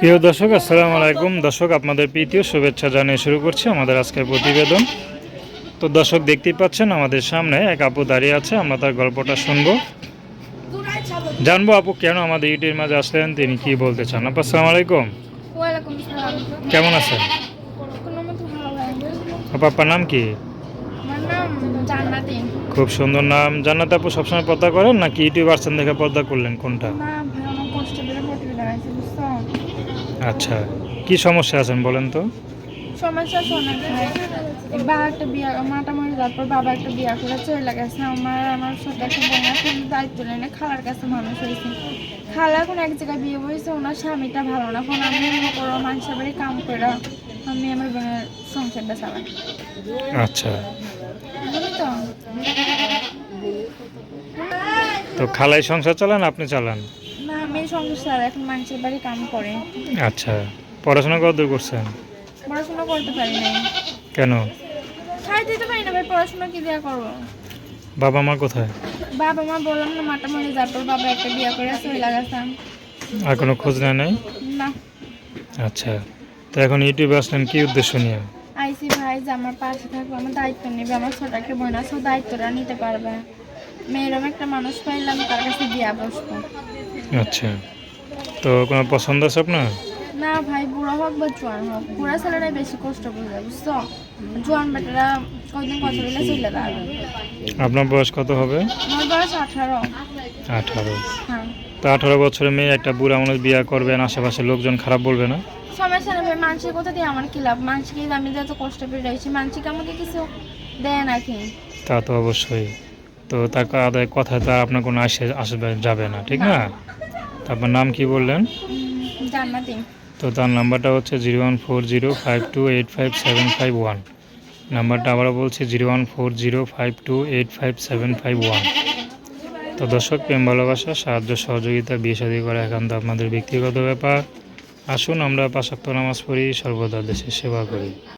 প্রিয় দর্শক আসসালামু আলাইকুম। দর্শক আপনাদের প্রীতীয় শুভেচ্ছা জানিয়ে শুরু করছি আমাদের আজকের প্রতিবেদন। তো দর্শক দেখতেই পাচ্ছেন আমাদের সামনে এক আপু দাঁড়িয়ে আছে আমরা তার গল্পটা শুনব। জানব আপু কেন আমাদের ইউটিউবের মাঝে আসলেন তিনি কি বলতে চান? আপু আসসালামু আলাইকুম। কেমন আছেন? আপু আপনার নাম কি? খুব সুন্দর নাম। জান্নাত আপু সবসময় পর্দা করেন নাকি ইউটিউব আসছেন দেখে পর্দা করলেন? কোনটা না ভাই আমার কষ্ট করে প্রতিবেদন আছে বুঝছ আচ্ছা কি সমস্যা আছেন বলেন তো? সমস্যা শোনা ভাই। বা একটা বিয়া যাওয়ার পর বাবা একটা বিয়া করে চলে গেছে। আমার আমার সাথে একটা বোনা কিন্তু দায়িত্ব নেই না খালার কাছে মানুষ হয়েছে। খালা এখন এক জায়গায় বিয়ে বসেছে ওনার স্বামীটা ভালো না। এখন আমি মনে করো মানুষের বাড়ি কাম করে আমি আমার বোনের সংসারটা চালাই। আচ্ছা। তো? তো খালাই সংসার চালান আপনি চালান? না আমি সংসার এখন মানুষের বাড়ি কাম করে। আচ্ছা পড়াশোনা কতদূর করছেন? পড়াশোনা করতে পারি নাই। কেন? ছাড় দিতে পারি না ভাই পড়াশোনা কি দেওয়া করব? বাবা মা কোথায়? বাবা মা বললাম না মাটা মরে যাওয়ার পর বাবা একটা বিয়ে করে চলে লাগাতাম আর কোনো খোঁজ নেয় নাই? না। আচ্ছা তো এখন ইউটিউবে আসলেন কি উদ্দেশ্য নিয়ে? আইসি ভাই যে আমার পাশে থাকবে আমার দায়িত্ব নেবে আমার ছোট একটা বোন আছে দায়িত্বটা নিতে পারবে। মেয়েরম একটা মানুষ পাইলাম তার কাছে বিয়া বসবো। আচ্ছা। তো কোনো পছন্দ আছে আপনার? না ভাই বুড়ো হোক বা জোয়ান হোক বুড়া ছেলেরাই বেশি কষ্ট করবে বুঝছ? জোয়ান বেটারা কদিন কথা বলে চলে দাঁড়াবে আপনার বয়স কত হবে? আমার বয়স আঠারো। আঠারো। হ্যাঁ। তো আঠারো বছরের মেয়ে একটা বুড়া মানুষ বিয়ে করবেন আশেপাশে লোকজন খারাপ বলবে না? সমস্যা নেই ভাই মানুষের কোথা দিয়ে আমার কি লাভ? মানুষকে আমি যত কষ্ট পেয়ে রয়েছি মানুষকে আমাকে কিছু দেয় নাকি? তা তো অবশ্যই। তো তার আদায় কথা তো আপনার কোনো আসে আসবে যাবে না ঠিক না? আপনার নাম কি বললেন? তো তার নাম্বারটা হচ্ছে zero one four zero five two eight five seven five one. নাম্বারটা আবারও বলছি zero one four zero five two eight five seven five one. তো দর্শক প্রেম ভালোবাসা সাহায্য সহযোগিতা বিয়ে শাদী করা একান্ত আপনাদের ব্যক্তিগত ব্যাপার। আসুন আমরা পাশাক্ত নামাজ পড়ি সর্বদা দেশের সেবা করি।